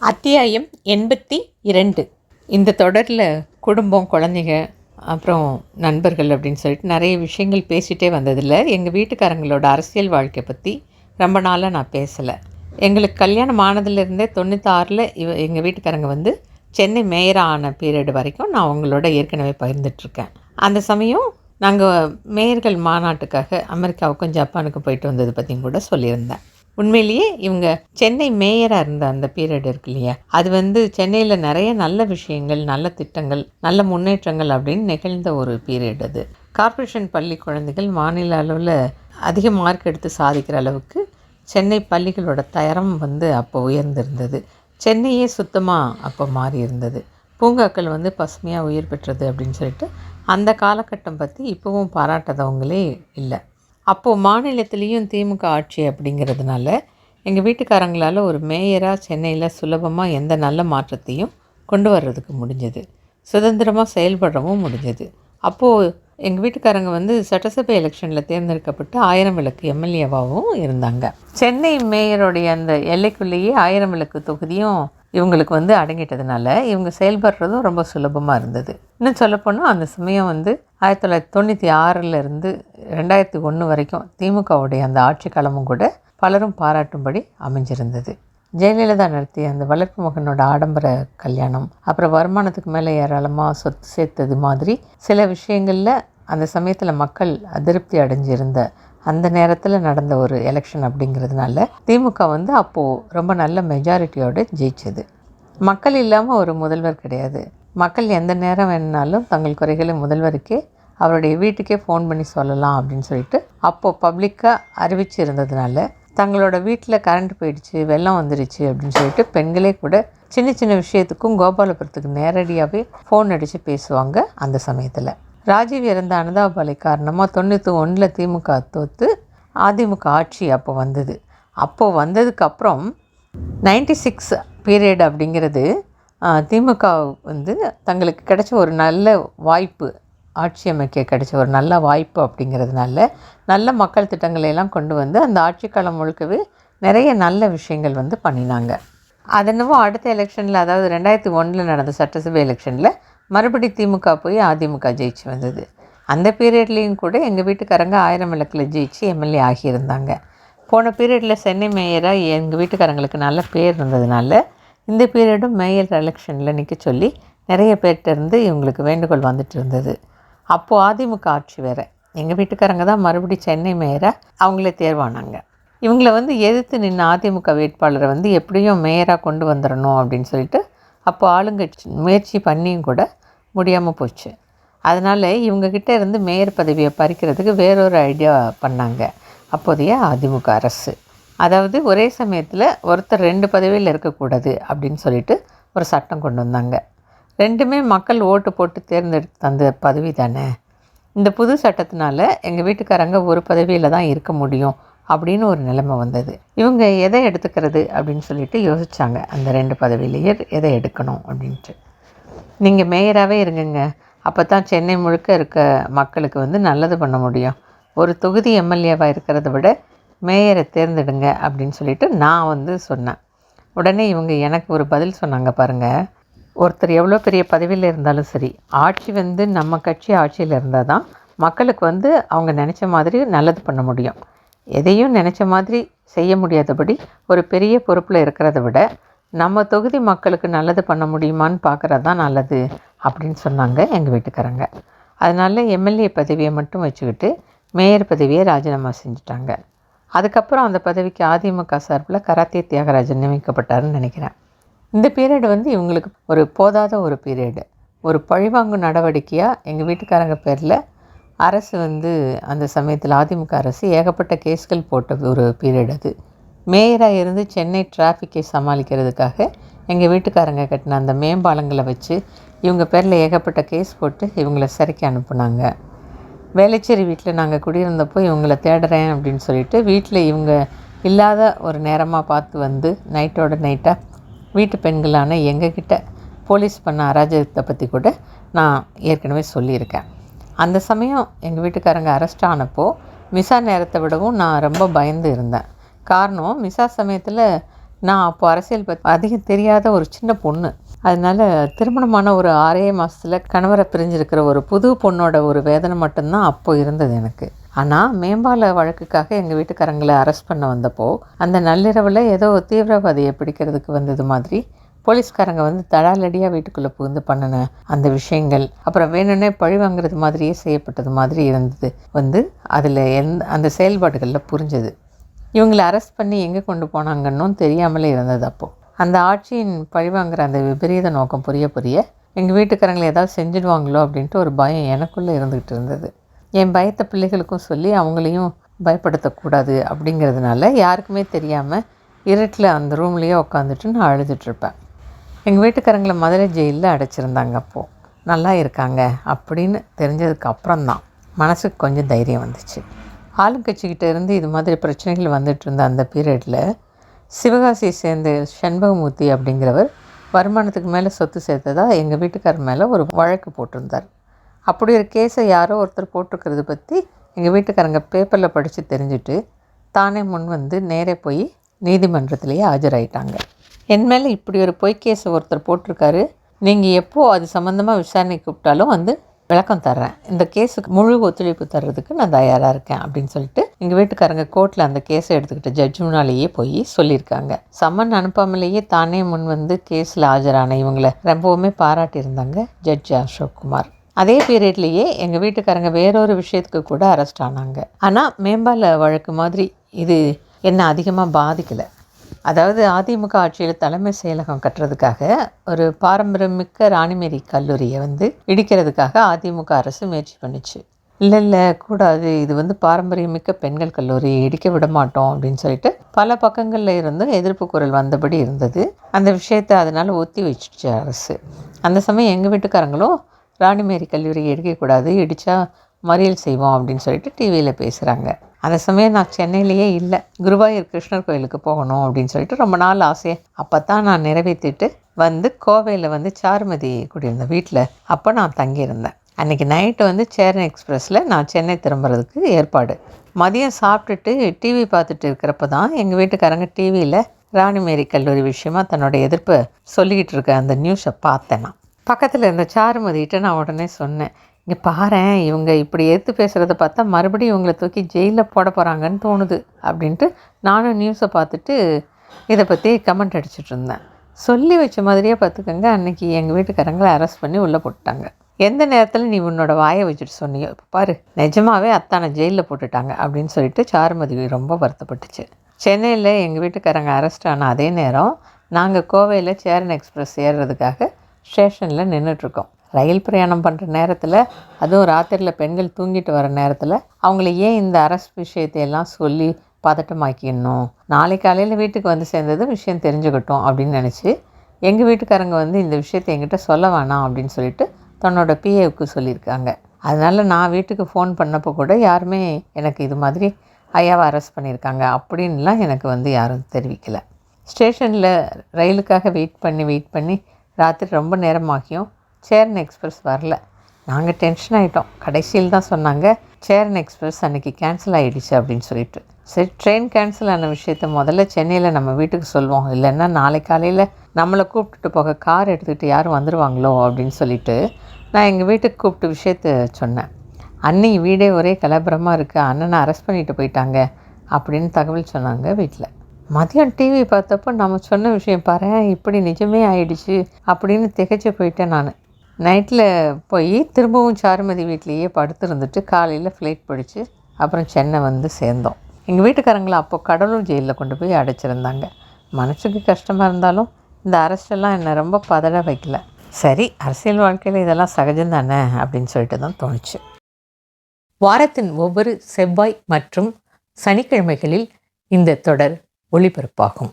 அத்தியாயம் எண்பத்தி இரண்டு. இந்த தொடரில் குடும்பம் குழந்தைங்க அப்புறம் நண்பர்கள் அப்படின்னு சொல்லிட்டு நிறைய விஷயங்கள் பேசிகிட்டே வந்ததில் எங்கள் வீட்டுக்காரங்களோட அரசியல் வாழ்க்கை பற்றி ரொம்ப நாளாக நான் பேசலை. எங்களுக்கு கல்யாணம் ஆனதுலேருந்தே தொண்ணூத்தாறில் இவ எங்கள் வீட்டுக்காரங்க வந்து சென்னை மேயராக ஆன பீரியட் வரைக்கும் நான் அவங்களோட ஏற்கனவே பகிர்ந்துட்டுருக்கேன் அந்த சமயம் நாங்கள் மேயர்கள் மாநாட்டுக்காக அமெரிக்காவுக்கும் ஜப்பானுக்கும் போயிட்டு வந்தது பற்றியும் கூட சொல்லியிருந்தேன். உண்மையிலேயே இவங்க சென்னை மேயராக இருந்த அந்த பீரியட் இருக்கு இல்லையா? அது வந்து சென்னையில் நிறைய நல்ல விஷயங்கள் நல்ல திட்டங்கள் நல்ல முன்னேற்றங்கள் அப்படின்னு நிகழ்ந்த ஒரு பீரியட் அது. கார்ப்பரேஷன் பள்ளி குழந்தைகள் மாநில அளவில் அதிக மார்க் எடுத்து சாதிக்கிற அளவுக்கு சென்னை பள்ளிகளோட தரம் வந்து அப்போ உயர்ந்திருந்தது. சென்னையே சுத்தமாக அப்போ மாறி இருந்தது பூங்காக்கள் வந்து பசுமையாக உயிர் பெற்றது அப்படின்னு சொல்லிட்டு அந்த காலகட்டம் பற்றி இப்போவும் பாராட்டாதவங்களே இல்லை. அப்போது மாநிலத்திலையும் திமுக ஆட்சி அப்படிங்கிறதுனால எங்கள் வீட்டுக்காரங்களால் ஒரு மேயராக சென்னையில் சுலபமாக எந்த நல்ல மாற்றத்தையும் கொண்டு வர்றதுக்கு முடிஞ்சது. சுதந்திரமாக செயல்படவும் முடிஞ்சது. அப்போது எங்கள் வீட்டுக்காரங்க வந்து சட்டசபை எலெக்ஷனில் தேர்ந்தெடுக்கப்பட்டு ஆயிரம் விளக்கு எம்எல்ஏவாகவும் இருந்தாங்க. சென்னை மேயருடைய அந்த எல்லைக்குள்ளேயே ஆயிரம் விளக்கு தொகுதியும் இவங்களுக்கு வந்து அடங்கிட்டதுனால இவங்க செயல்படுறதும் ரொம்ப சுலபமாக இருந்தது. இன்னும் சொல்லப்போனால் அந்த சமயம் வந்து ஆயிரத்தி தொள்ளாயிரத்தி தொண்ணூற்றி ஆறிலிருந்து ரெண்டாயிரத்தி ஒன்று வரைக்கும் திமுகவுடைய அந்த ஆட்சி காலமும் கூட பலரும் பாராட்டும்படி அமைஞ்சிருந்தது. ஜெயலலிதா நடத்திய அந்த வளர்ப்பு மகனோட ஆடம்பர கல்யாணம் அப்புறம் வருமானத்துக்கு மேலே ஏராளமாக சொத்து சேர்த்தது மாதிரி சில விஷயங்களில் அந்த சமயத்தில் மக்கள் அதிருப்தி அடைஞ்சிருந்த அந்த நேரத்தில் நடந்த ஒரு எலெக்ஷன் அப்படிங்கிறதுனால திமுக வந்து அப்போது ரொம்ப நல்ல மெஜாரிட்டியோடு ஜெயிச்சது. மக்கள் இல்லாமல் ஒரு முதல்வர் கிடையாது. மக்கள் எந்த நேரம் வேணுனாலும் தங்கள் குறைகளை முதல்வருக்கே அவருடைய வீட்டுக்கே ஃபோன் பண்ணி சொல்லலாம் அப்படின்னு சொல்லிட்டு அப்போது பப்ளிக்காக அறிவிச்சு இருந்ததுனால தங்களோட வீட்டில் கரண்ட் போயிடுச்சு வெள்ளம் வந்துடுச்சு அப்படின்னு சொல்லிட்டு பெண்களே கூட சின்ன சின்ன விஷயத்துக்கும் கோபாலபுரத்துக்கு நேரடியாகவே ஃபோன் அடித்து பேசுவாங்க அந்த சமயத்தில். ராஜீவ் இறந்த அனுதாபலை காரணமாக தொண்ணூற்றி ஒன்றில் திமுக தோற்று அதிமுக ஆட்சி அப்போ வந்தது. அப்போது வந்ததுக்கப்புறம் நைன்டி சிக்ஸ் பீரியட் அப்படிங்கிறது திமுக வந்து தங்களுக்கு கிடைச்ச ஒரு நல்ல வாய்ப்பு ஆட்சி அமைக்க கிடைச்ச ஒரு நல்ல வாய்ப்பு அப்படிங்கிறதுனால நல்ல மக்கள் திட்டங்களை எல்லாம் கொண்டு வந்து அந்த ஆட்சி காலம் முழுக்கவே நிறைய நல்ல விஷயங்கள் வந்து பண்ணினாங்க. அதென்னவோ அடுத்த எலெக்ஷனில் அதாவது ரெண்டாயிரத்தி ஒன்றில் நடந்த சட்டசபை எலெக்ஷனில் மறுபடி திமுக போய் அதிமுக ஜெயிச்சு வந்தது. அந்த பீரியட்லேயும் கூட எங்கள் வீட்டுக்காரங்க ஆயிரம் விளக்கில் ஜெயிச்சு எம்எல்ஏ ஆகியிருந்தாங்க. போன பீரியடில் சென்னை மேயராக எங்கள் வீட்டுக்காரங்களுக்கு நல்ல பேர் இருந்ததுனால இந்த பீரியடும் மேயர் எலெக்ஷனில் நிற்க சொல்லி நிறைய பேர்கிட்ட இருந்து இவங்களுக்கு வேண்டுகோள் வந்துட்டு இருந்தது. அப்போது அதிமுக ஆட்சி வேறு. எங்கள் வீட்டுக்காரங்க தான் மறுபடியும் சென்னை மேயராக அவங்களே தேர்வானாங்க. இவங்களை வந்து எதிர்த்து நின்று அதிமுக வேட்பாளரை வந்து எப்படியும் மேயராக கொண்டு வந்துடணும் அப்படின்னு சொல்லிட்டு அப்போ ஆளுங்கட்சி முயற்சி பண்ணியும் கூட முடியாமல் போச்சு. அதனால் இவங்கக்கிட்ட இருந்து மேயர் பதவியை பறிக்கிறதுக்கு வேறொரு ஐடியா பண்ணாங்க. அப்போதைய அதிமுக அரசு. அதாவது ஒரே சமயத்தில் ஒருத்தர் ரெண்டு பதவியில் இருக்கக்கூடாது அப்படின்னு சொல்லிட்டு ஒரு சட்டம் கொண்டு வந்தாங்க. ரெண்டுமே மக்கள் ஓட்டு போட்டு தேர்ந்தெடுத்து தந்த பதவி தானே. இந்த புது சட்டத்தினால எங்கள் வீட்டுக்காரங்க ஒரு பதவியில் தான் இருக்க முடியும். அப்படின்னு ஒரு நிலைமை வந்தது. இவங்க எதை எடுத்துக்கிறது அப்படின்னு சொல்லிட்டு யோசித்தாங்க அந்த ரெண்டு பதவியிலேயே எதை எடுக்கணும் அப்படின்ட்டு. நீங்கள் மேயராகவே இருங்கங்க. அப்போ தான் சென்னை முழுக்க இருக்க மக்களுக்கு வந்து நல்லது பண்ண முடியும். ஒரு தொகுதி எம்எல்ஏவாக இருக்கிறத விட மேயரை தேர்ந்தெடுங்க அப்படின்னு சொல்லிட்டு நான் வந்து சொன்னேன். உடனே இவங்க எனக்கு ஒரு பதில் சொன்னாங்க பாருங்கள் ஒருத்தர் எவ்வளோ பெரிய பதவியில் இருந்தாலும் சரி ஆட்சி வந்து நம்ம கட்சி ஆட்சியில் இருந்தால் தான் மக்களுக்கு வந்து அவங்க நினச்ச மாதிரி நல்லது பண்ண முடியும். எதையும் நினச்ச மாதிரி செய்ய முடியாதபடி ஒரு பெரிய பொறுப்பில் இருக்கிறத விட நம்ம தொகுதி மக்களுக்கு நல்லது பண்ண முடியுமான்னு பார்க்குறது தான் நல்லது அப்படின்னு சொன்னாங்க எங்கள் வீட்டுக்காரங்க. அதனால் எம்எல்ஏ பதவியை மட்டும் வச்சுக்கிட்டு மேயர் பதவியை ராஜினாமா செஞ்சுட்டாங்க. அதுக்கப்புறம் அந்த பதவிக்கு அதிமுக சார்பில் கராத்தே தியாகராஜன் நியமிக்கப்பட்டார்னு நினைக்கிறேன். இந்த பீரியடு வந்து இவங்களுக்கு ஒரு போதாத ஒரு பீரியடு ஒரு பழிவாங்கும் நடவடிக்கையாக எங்கள் வீட்டுக்காரங்க பேரில் அரசு வந்து அந்த சமயத்தில் அதிமுக அரசு ஏகப்பட்ட கேஸ்கள் போட்ட ஒரு பீரியட் அது. மேயராக இருந்து சென்னை டிராஃபிக்கை சமாளிக்கிறதுக்காக எங்கள் வீட்டுக்காரங்க கட்டின அந்த மேம்பாலங்களை வச்சு இவங்க பேரில் ஏகப்பட்ட கேஸ் போட்டு இவங்கள சிறைக்கு அனுப்புனாங்க. வேலைச்சேரி வீட்டில் நாங்கள் குடியிருந்தப்போ இவங்கள தேடுறேன் அப்படின்னு சொல்லிட்டு வீட்டில் இவங்க இல்லாத ஒரு நேரமாக பார்த்து வந்து நைட்டோட நைட்டாக வீட்டு பெண்களான எங்ககிட்ட போலீஸ் பண்ண அராஜகத்தை பற்றி கூட நான் ஏற்கனவே சொல்லியிருக்கேன். அந்த சமயம் எங்கள் வீட்டுக்காரங்க அரெஸ்ட் ஆனப்போ மிசா நேரத்தை விடவும் நான் ரொம்ப பயந்து இருந்தேன். காரணம் மிசா சமயத்தில் நான் அப்போ அரசியல் பற்றி அதிகம் தெரியாத ஒரு சின்ன பொண்ணு. அதனால் திருமணமான ஒரு ஆறே மாதத்தில் கணவரை பிரிஞ்சிருக்கிற ஒரு புது பொண்ணோட ஒரு வேதனை மட்டும்தான் அப்போ இருந்தது எனக்கு. ஆனால் மேம்பால வழக்குக்காக எங்கள் வீட்டுக்காரங்களை அரெஸ்ட் பண்ண வந்தப்போ அந்த நள்ளிரவில் ஏதோ தீவிரவாதியை பிடிக்கிறதுக்கு வந்தது மாதிரி போலீஸ்காரங்க வந்து தடாலடியாக வீட்டுக்குள்ளே புகுந்து பண்ணின அந்த விஷயங்கள். அப்புறம் வேணும்னே பழி வாங்குறது மாதிரியே செய்யப்பட்டது மாதிரி இருந்தது. வந்து அதில் எந் அந்த செயல்பாடுகளில் புரிஞ்சது. இவங்களை அரெஸ்ட் பண்ணி எங்கே கொண்டு போனாங்கன்னும் தெரியாமலே இருந்தது அப்போது அந்த ஆட்சியின் பழிவாங்கிற அந்த விபரீத நோக்கம் புரிய புரிய எங்கள் வீட்டுக்காரங்களை ஏதாவது செஞ்சிடுவாங்களோ அப்படின்ட்டு ஒரு பயம் எனக்குள்ளே இருந்துகிட்டு இருந்தது. என் பயத்தை பிள்ளைகளுக்கும் சொல்லி அவங்களையும் பயப்படுத்தக்கூடாது அப்படிங்கிறதுனால யாருக்குமே தெரியாமல் இருட்டில் அந்த ரூம்லேயே உட்காந்துட்டு நான் அழுதுட்ருப்பேன் எங்கள் வீட்டுக்காரங்களை மதுரை ஜெயிலில் அடைச்சிருந்தாங்க அப்போது நல்லா இருக்காங்க அப்படின்னு தெரிஞ்சதுக்கு அப்புறம்தான் மனசுக்கு கொஞ்சம் தைரியம் வந்துச்சு. ஆளுங்கட்சிக்கிட்ட இருந்து இது மாதிரி பிரச்சனைகள் வந்துட்டு இருந்த அந்த பீரியடில் சிவகாசியை சேர்ந்த சண்பகமூர்த்தி அப்படிங்கிறவர் வருமானத்துக்கு மேலே சொத்து சேர்த்ததா எங்கள் வீட்டுக்காரர் மேலே ஒரு வழக்கு போட்டிருந்தார். அப்படி ஒரு கேஸை யாரோ ஒருத்தர் போட்டிருக்கிறது பற்றி எங்கள் வீட்டுக்காரங்க பேப்பரில் படித்து தெரிஞ்சுட்டு தானே முன் வந்து நேரே போய் நீதிமன்றத்திலேயே ஆஜராயிட்டாங்க. என் மேலே இப்படி ஒரு பொய் கேஸை ஒருத்தர் போட்டிருக்காரு. நீங்கள் எப்போது அது சம்மந்தமாக விசாரணை கூப்பிட்டாலும் வந்து விளக்கம் தர்றேன். இந்த கேஸுக்கு முழு ஒத்துழைப்பு தர்றதுக்கு நான் தயாராக இருக்கேன் அப்படின்னு சொல்லிட்டு எங்கள் வீட்டுக்காரங்க கோர்ட்டில் அந்த கேஸை எடுத்துக்கிட்ட ஜட்ஜ் முன்னாலேயே போய் சொல்லியிருக்காங்க. சம்மன் அனுப்பாமலேயே தானே முன் வந்து கேஸில் ஆஜரான இவங்களை ரொம்பவுமே பாராட்டியிருந்தாங்க ஜட்ஜ் அசோக் குமார். அதே பீரியட்லேயே எங்கள் வீட்டுக்காரங்க வேறொரு விஷயத்துக்கு கூட அரெஸ்ட் ஆனாங்க. ஆனால் மேம்பால வழக்கு மாதிரி இது என்ன அதிகமாக பாதிக்கலை. அதாவது அதிமுக ஆட்சியில் தலைமை செயலகம் கட்டுறதுக்காக ஒரு பாரம்பரியமிக்க ராணிமேரி கல்லூரியை வந்து இடிக்கிறதுக்காக அதிமுக அரசு முயற்சி பண்ணிச்சு. இல்லை இல்லை கூடாது. இது வந்து பாரம்பரியமிக்க பெண்கள் கல்லூரி இடிக்க விட மாட்டோம் அப்படின்னு சொல்லிட்டு பல பக்கங்களில் இருந்தும் எதிர்ப்பு குரல் வந்தபடி இருந்தது. அந்த விஷயத்தை அதனால் ஒத்தி வச்சிடுச்சு அரசு. அந்த சமயம் எங்கள் வீட்டுக்காரங்களும் ராணிமேரி கல்லூரி இடிக்கக்கூடாது இடித்தா மறியல் செய்வோம் அப்படின்னு சொல்லிட்டு டிவியில் பேசுகிறாங்க அந்த சமயம் நான் சென்னையிலேயே இல்லை. குருவாயூர் கிருஷ்ணர் கோயிலுக்கு போகணும் அப்படின்னு சொல்லிட்டு ரொம்ப நாள் ஆசையை அப்போ தான் நான் நிறைவேற்றிட்டு வந்து கோவையில் வந்து சாருமதி குடியிருந்தேன் வீட்டில் அப்போ நான் தங்கியிருந்தேன். அன்றைக்கி நைட்டு வந்து சேரன் எக்ஸ்பிரஸில் நான் சென்னை திரும்புறதுக்கு ஏற்பாடு. மதியம் சாப்பிட்டுட்டு டிவி பார்த்துட்டு இருக்கிறப்ப தான் எங்கள் வீட்டுக்காரங்க டிவியில் ராணிமேரி கல்லூரி விஷயமா தன்னோட எதிர்ப்பை சொல்லிக்கிட்டு இருக்க அந்த நியூஸை பார்த்தேன் நான். பக்கத்தில் இருந்த சாருமதிகிட்ட நான் உடனே சொன்னேன் இங்கே பாரேன் இவங்க இப்படி எடுத்து பேசுகிறத பார்த்தா மறுபடியும் இவங்களை தூக்கி ஜெயிலில் போட போகிறாங்கன்னு தோணுது அப்படின்ட்டு நானும் நியூஸை பார்த்துட்டு இதை பற்றி கமெண்ட் அடிச்சுட்டு இருந்தேன். சொல்லி வச்ச மாதிரியே பார்த்துக்கோங்க. அன்றைக்கி எங்கள் வீட்டுக்காரங்களை அரெஸ்ட் பண்ணி உள்ளே போட்டுட்டாங்க. எந்த நேரத்தில் நீ உன்னோட வாயை வச்சுட்டு சொன்னியோ இப்போ பாரு நிஜமாவே அத்தானை ஜெயிலில் போட்டுட்டாங்க அப்படின்னு சொல்லிட்டு சாருமதி ரொம்ப வருத்தப்பட்டுச்சு. சென்னையில் எங்கள் வீட்டுக்காரங்க அரெஸ்ட் ஆன அதே நேரம் நாங்கள் கோவையில் சேரன் எக்ஸ்பிரஸ் ஏறுறதுக்காக ஸ்டேஷனில் நின்றுட்டுருக்கோம் ரயில் பிரயாணம் பண்ணுற நேரத்தில் அதுவும் ராத்திரியில் பெண்கள் தூங்கிட்டு வர நேரத்தில் அவங்கள ஏன் இந்த அரசு விஷயத்தை எல்லாம் சொல்லி பதட்டமாக்கிடணும்? நாளை காலையில் வீட்டுக்கு வந்து சேர்ந்தது விஷயம் தெரிஞ்சுக்கட்டும் அப்படின்னு நினச்சி எங்கள் வீட்டுக்காரங்க வந்து இந்த விஷயத்தை எங்கிட்ட சொல்ல வேணாம் அப்படின்னு சொல்லிட்டு தன்னோட பிஏவுக்கு சொல்லியிருக்காங்க. அதனால் நான் வீட்டுக்கு ஃபோன் பண்ணப்போ கூட யாருமே எனக்கு இது மாதிரி ஐயாவை அரெஸ்ட் பண்ணியிருக்காங்க அப்படின்லாம் எனக்கு வந்து யாரும் தெரிவிக்கலை. ஸ்டேஷனில் ரயிலுக்காக வெயிட் பண்ணி வெயிட் பண்ணி ராத்திரி ரொம்ப நேரமாகியும் சேர்ன் எக்ஸ்பிரஸ் வரல. நாங்கள் டென்ஷன் ஆகிட்டோம் கடைசியில் தான் சொன்னாங்க சேர்ன் எக்ஸ்பிரஸ் அன்றைக்கி கேன்சல் ஆகிடுச்சு அப்படின்னு சொல்லிட்டு. சரி ட்ரெயின் கேன்சல் ஆன விஷயத்த முதல்ல சென்னையில் நம்ம வீட்டுக்கு சொல்லுவோம். இல்லைன்னா நாளை காலையில் நம்மளை கூப்பிட்டுட்டு போக கார் எடுத்துக்கிட்டு யாரும் வந்துடுவாங்களோ அப்படின்னு சொல்லிட்டு நான் எங்கள் வீட்டுக்கு கூப்பிட்டு விஷயத்த சொன்னேன். அன்னி வீடே ஒரே கலபரமாக இருக்குது அண்ணனை அரெஸ்ட் பண்ணிட்டு போயிட்டாங்க அப்படின்னு தகவல் சொன்னாங்க வீட்டில் மதியம் டிவி பார்த்தப்போ நம்ம சொன்ன விஷயம் பாரு இப்படி நிஜமே ஆயிடுச்சு அப்படின்னு திகைச்சு போயிட்டேன் நான். நைட்டில் போய் திரும்பவும் சாருமதி வீட்லேயே படுத்திருந்துட்டு காலையில் ஃப்ளைட் பிடிச்சி அப்புறம் சென்னை வந்து சேர்ந்தோம். எங்கள் வீட்டுக்காரங்களை அப்போ கடலூர் ஜெயிலில் கொண்டு போய் அடைச்சிருந்தாங்க. மனசுக்கு கஷ்டமாக இருந்தாலும் இந்த அரசெல்லாம் என்னை ரொம்ப பதட வைக்கல. சரி அரசியல் வாழ்க்கையில் இதெல்லாம் சகஜம் தானே அப்படின்னு சொல்லிட்டு தான் தோணுச்சு. வாரத்தின் ஒவ்வொரு செவ்வாய் மற்றும் சனிக்கிழமைகளில் இந்த தொடர் ஒளிபரப்பாகும்.